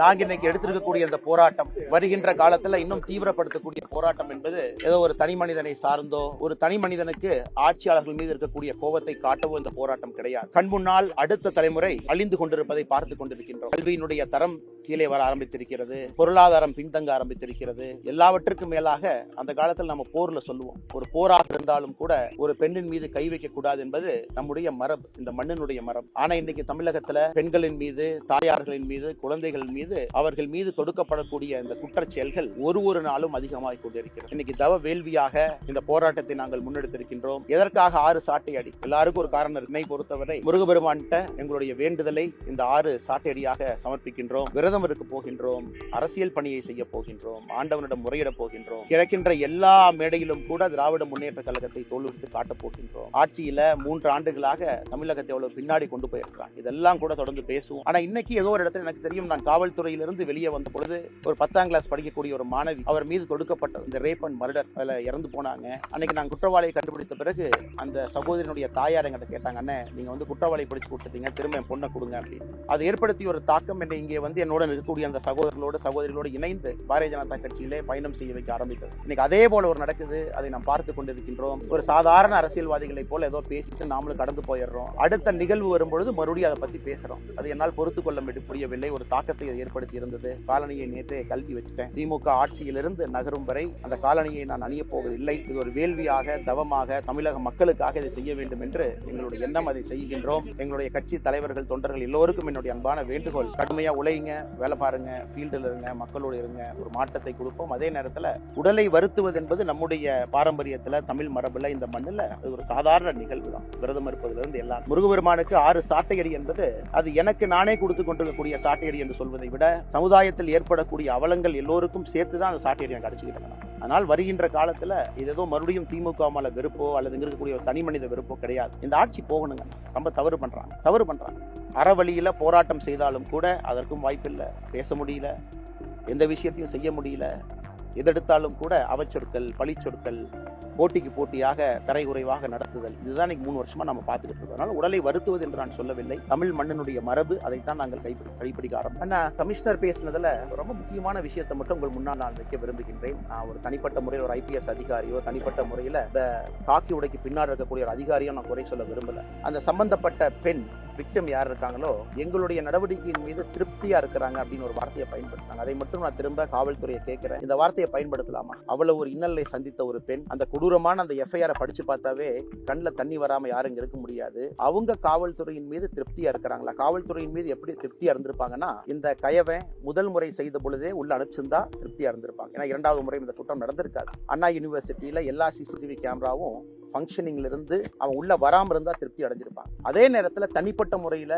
நாங்க இன்னைக்கு எடுத்திருக்கக்கூடிய இந்த போராட்டம் வருகின்ற காலத்துல இன்னும் தீவிரப்படுத்தக்கூடிய போராட்டம் என்பது ஏதோ ஒரு தனி மனிதனை சார்ந்தோ ஒரு தனி மனிதனுக்கு ஆட்சியாளர்கள் மீது இருக்கக்கூடிய கோபத்தை காட்டவோ இந்த போராட்டம் கிடையாது. கண் முன்னால் அடுத்த தலைமுறை அழிந்து கொண்டிருப்பதை பார்த்து கொண்டிருக்கின்றோம். கல்வியினுடைய தரம் கீழே வர ஆரம்பித்திருக்கிறது. பொருளாதாரம் பின்தங்க ஆரம்பித்திருக்கிறது. எல்லாவற்றுக்கும் மேலாக அந்த காலத்தில் நம்ம போர்ல சொல்லுவோம். ஒரு போராக இருந்தாலும் கூட ஒரு பெண்ணின் மீது கை வைக்க கூடாது என்பது நம்முடைய மரபு இந்த மண்ணினுடைய மரபு. ஆனா இன்னைக்கு தமிழகத்துல பெண்களின் மீது தாயார்களின் மீது குழந்தைகள் மீது அவர்கள் மீது தொடுக்கப்படக்கூடிய இந்த குற்ற செயல்கள் ஒரு ஒரு நாளும் அதிகமாக கொண்டிருக்கிறது. இன்னைக்கு தவ வேள்வியாக இந்த போராட்டத்தை நாங்கள் முன்னெடுத்திருக்கின்றோம். எதற்காக ஆறு சாட்டை அடி? எல்லாருக்கும் ஒரு காரணம் இருக்கு. என்னை பொறுத்தவரை முருகபெருமான்கிட்ட எங்களுடைய வேண்டுதலை இந்த ஆறு சாட்டை அடியாக சமர்ப்பிக்கின்றோம். விரதம் இருக்க போகின்றோம் அரசியல் பணியை செய்ய போகின்றோம் ஆண்டவனிடம் முறையிட போகின்றோம் கிடைக்கின்ற எல்லா மேடையிலும் கூட திராவிட முன்னேற்ற கழகத்தை தோல்வித்து காட்டப் போகின்றோம். ஆட்சியில மூன்று ஆண்டுகளாக தமிழகத்தை அவ்வளவு பின்னாடி கொண்டு போயிருக்கிறான். இதெல்லாம் கூட தொடர்ந்து பேசுவோம். ஆனா இன்னைக்கு ஏதோ ஒரு இடத்துல எனக்கு தெரியும் நான் காவல்துறையிலிருந்து வெளியே வந்த பொழுது ஒரு பத்தாம் கிளாஸ் படிக்கக்கூடிய ஒரு மாணவி அவர் மீது தொடுக்கப்பட்ட இந்த ரேப் அண்ட் மர்டர் அதில் இறந்து போனாங்க. அன்னைக்கு நான் குற்றவாளியை கண்டுபிடித்த பிறகு அந்த சகோதரனுடைய தாயார் எங்கிட்ட கேட்டாங்க அண்ணே நீங்க வந்து குற்றவாளி பிடிச்சு கொடுத்துட்டீங்க திரும்ப என் பொண்ணை கொடுங்க அப்படின்னு. அது ஏற்படுத்திய ஒரு தாக்கம் என்னை இங்கே வந்து என்னோட இருக்கக்கூடிய அந்த சகோதரர்களோடு சகோதரிகளோடு இணைந்து பாரதிய ஜனதா கட்சியிலே பயணம் செய்ய வைக்க ஆரம்பித்தது. இன்னைக்கு அதே போல ஒரு நடக்குது. அதை நாம் பார்த்து கொண்டிருக்கின்றோம். ஒரு சாதாரண அரசியல்வாதிகளை போல ஏதோ பேசிட்டு நாமளும் கடந்து போயிடுறோம். அடுத்த நிகழ்வு வரும்பொழுது மறுபடியும் அதை பத்தி பேசுறோம். அது என்னால் பொறுத்து கொள்ள முடியவில்லை ஒரு தாக்கத்தை அது ஏற்படுத்தி இருந்தது. காலனியை நேற்றே கல்வி வச்சுட்டேன். திமுக ஆட்சியிலிருந்து நகரும் வரை அந்த காலனியை நான் அணியப் போவதில்லை. இது ஒரு வேள்வியாக தவமாக தமிழக மக்களுக்காக இதை செய்ய வேண்டும் என்று எங்களுடைய எண்ணம். அதை செய்கின்றோம். எங்களுடைய கட்சி தலைவர்கள் தொண்டர்கள் எல்லோருக்கும் என்னுடைய அன்பான வேண்டுகோள். கடுமையா உழைங்க வேலை பாருங்க ஃபீல்டில் இருங்க மக்களோடு இருங்க ஒரு மாற்றத்தை கொடுப்போம். அதே நேரத்தில் உடலை வருத்துவது என்பது நம்முடைய பாரம்பரியத்தில் தமிழ் மரபில் இந்த மண்ணில் அது ஒரு சாதாரண நிகழ்வு தான் விரதம் இருப்பதிலிருந்து எல்லாம். முருகபெருமானுக்கு ஆறு சாட்டையடி என்பது அது எனக்கு நானே கொடுத்து கொண்டிருக்கக்கூடிய சாட்டையடி என்று சொல்வதை விட சமுதாயத்தில் ஏற்படக்கூடிய அவலங்கள் எல்லோருக்கும் சேர்த்து தான் அந்த சாட்டையடி நான் அடிச்சுக்கிட்டேன் அதனால் ஆனால் வருகின்ற காலத்தில் இது ஏதோ மறுபடியும் திமுக மேல வெறுப்போ அல்லது இங்க இருக்கக்கூடிய ஒரு தனி மனித வெறுப்போ கிடையாது. இந்த ஆட்சி போகணுங்க. ரொம்ப தவறு பண்ணுறாங்க தவறு பண்ணுறாங்க அறவழியில் போராட்டம் செய்தாலும் கூட அதற்கும் வாய்ப்பில்லை. பேச முடியல. எந்த விஷயத்தையும் செய்ய முடியல. எதெடுத்தாலும் கூட அவச்சொற்கள் பழிச்சொற்கள் போட்டிக்கு போட்டியாக தரை குறைவாக நடத்துதல். இதுதான் இன்னைக்கு மூணு வருஷமா நம்ம பார்த்துக்கிட்டு இருக்கோம். அதனால உடலை வருத்துவது என்று நான் சொல்லவில்லை. தமிழ் மண்ணினுடைய மரபு அதைத்தான் நாங்கள் கைப்படி கைப்பிடிக்க ஆரம்பம் ஆனா கமிஷனர் பேசினதுல ரொம்ப முக்கியமான விஷயத்தை மட்டும் உங்கள் முன்னால் நான் வைக்க விரும்புகின்றேன். நான் ஒரு தனிப்பட்ட முறையில் ஒரு ஐபிஎஸ் அதிகாரியோ தனிப்பட்ட முறையில் இந்த காக்கி உடைக்கு பின்னால் இருக்கக்கூடிய ஒரு அதிகாரியோ நான் குறை சொல்ல விரும்பல. அந்த சம்பந்தப்பட்ட பெண் விக்டம் யார் இருக்காங்களோ எங்களுடைய நடவடிக்கையின் மீது திருப்தியா இருக்கிறாங்க அப்படின்னு ஒரு வார்த்தையை பயன்படுத்தினாங்க அதை மட்டும் நான் திரும்ப காவல்துறையை கேட்கிறேன். இந்த வார்த்தையை பயன்படுத்தலாமா? அவ்வளவு ஒரு இன்னலை சந்தித்த ஒரு பெண் அந்த கொடூரமான அந்த எஃப்ஐஆரை படிச்சு பார்த்தாவே கண்ணில் தண்ணி வராம யாரும் இருக்க முடியாது. அவங்க காவல்துறையின் மீது திருப்தியா இருக்கிறாங்களா? காவல்துறையின் மீது எப்படி திருப்தியா இருந்திருப்பாங்கன்னா இந்த கயவன் முதல் முறை செய்த பொழுதே உள்ள அனுப்பிச்சிருந்தா திருப்தியா இருந்திருப்பாங்க. ஏன்னா இரண்டாவது முறை இந்த குற்றம் நடந்திருக்காது. அண்ணா யூனிவர்சிட்டியில எல்லா சிசிடிவி கேமராவும் ஃபங்க்ஷனிங்ல இருந்து அவன் உள்ள வராம இருந்தா திருப்தி அடைஞ்சிருப்பான். அதே நேரத்துல தனிப்பட்ட முறையில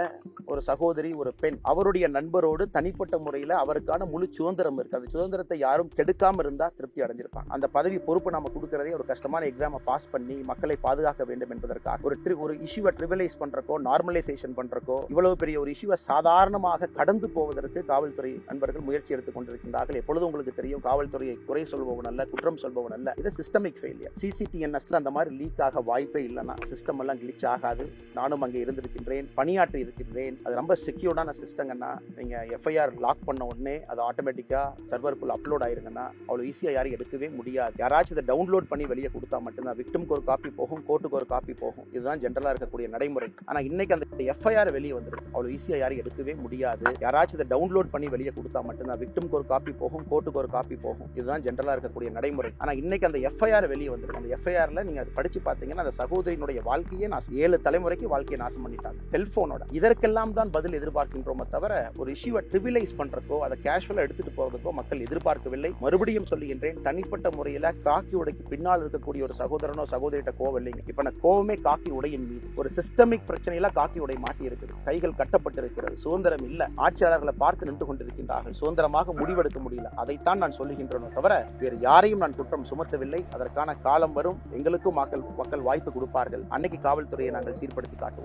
ஒரு சகோதரி ஒரு பெண் அவருடைய நண்பரோடு தனிப்பட்ட முறையில அவருக்கான முழு சுதந்திரம் இருக்கு. அந்த சுதந்திரத்தை யாரும் கெடுக்காம இருந்தா திருப்தி அடைஞ்சிருப்பான். அந்த பதவி பொறுப்பு நம்ம கொடுக்கறதே ஒரு கஷ்டமான எக்ஸாமை பாஸ் பண்ணி மக்களை பாதுகாக்க வேண்டும் என்பதற்காக. ஒரு ட்ரி ஒரு இஷ்யூவை ட்ரிவலைஸ் பண்றக்கோ நார்மலைசேஷன் பண்றக்கோ இவ்வளவு பெரிய ஒரு இஷ்யூவை சாதாரணமாக கடந்து போவதற்கு காவல்துறை நண்பர்கள் முயற்சி எடுத்துக் கொண்டிருக்கின்றார்கள். எப்பொழுது உங்களுக்கு தெரியும் காவல்துறையை குறை சொல்பவன் அல்ல குற்றம் சொல்பவன் அல்ல. இது சிஸ்டமிக் ஃபெயிலியர் சிசிடிஎன்எஸ்ல அந்த மாதிரி லீக் ஆக வாய்ப்பே இல்லைன்னா சிஸ்டம் எல்லாம் கிளிச் ஆகாது. நானும் அங்கே இருந்திருக்கின்றேன் பணியாற்றி இருக்கின்றேன். அது ரொம்ப செக்யூர்டான சிஸ்டங்கன்னா நீங்கள் எஃப்ஐஆர் லாக் பண்ண உடனே அது ஆட்டோமேட்டிக்காக சர்வருக்குள் அப்லோட் ஆயிருங்கன்னா அவ்வளோ ஈஸியாக யாரும் எடுக்கவே முடியாது. யாராச்சும் இதை டவுன்லோட் பண்ணி வெளியே கொடுத்தா மட்டும்தான் விக்டிம்க்கு ஒரு காப்பி போகும் கோர்ட்டுக்கு ஒரு காப்பி போகும். இதுதான் ஜென்ரலாக இருக்கக்கூடிய நடைமுறை. ஆனால் இன்னைக்கு அந்த எஃப்ஐஆர் வெளியே வந்துருக்கு. அவ்வளோ ஈஸியாக யாரும் எடுக்கவே முடியாது. யாராச்சும் இதை டவுன்லோட் பண்ணி வெளியே கொடுத்தா மட்டும்தான் விக்டிம்க்கு ஒரு காப்பி போகும் கோர்ட்டுக்கு ஒரு காப்பி போகும். இதுதான் ஜென்ரலாக இருக்கக்கூடிய நடைமுறை. ஆனால் இன்னைக்கு அந்த எஃப்ஐஆர் வெளியே வந்திருக்கு. அந்த எஃப்ஐஆரில் நீங்கள் அது படி படிச்சு பார்த்தீங்கன்னா அந்த சகோதரியினுடைய வாழ்க்கையை நாசம் ஏழு தலைமுறைக்கு வாழ்க்கையை நாசம் பண்ணிட்டாங்க. செல்போனோட இதற்கெல்லாம் தான் பதில் எதிர்பார்க்கின்றோமே தவிர ஒரு இஷ்யூவை ட்ரிவிலைஸ் பண்றதுக்கோ அதை கேஷுவலாக எடுத்துட்டு போறதுக்கோ மக்கள் எதிர்பார்க்கவில்லை. மறுபடியும் சொல்லுகின்றேன் தனிப்பட்ட முறையில் காக்கி உடைக்கு பின்னால் இருக்கக்கூடிய ஒரு சகோதரனோ சகோதரிட்ட கோவம் இல்லைங்க இப்போ நான் கோவமே காக்கி உடையின் மீது. ஒரு சிஸ்டமிக் பிரச்சனையில காக்கி உடை மாட்டி இருக்குது. கைகள் கட்டப்பட்டிருக்கிறது. சுதந்திரம் இல்லை. ஆட்சியாளர்களை பார்த்து நின்று கொண்டிருக்கின்றார்கள். சுதந்திரமாக முடிவெடுக்க முடியல. அதைத்தான் நான் சொல்லுகின்றனோ தவிர வேறு யாரையும் நான் குற்றம் சுமத்தவில்லை. அதற்கான காலம் வரும். எங்களுக்கும் மக்கள் மக்கள் வாய்ப்பு கொடுப்பார்கள். அன்னைக்கு காவல்துறையை நாங்கள் சீர்படுத்தி காட்டுவோம்.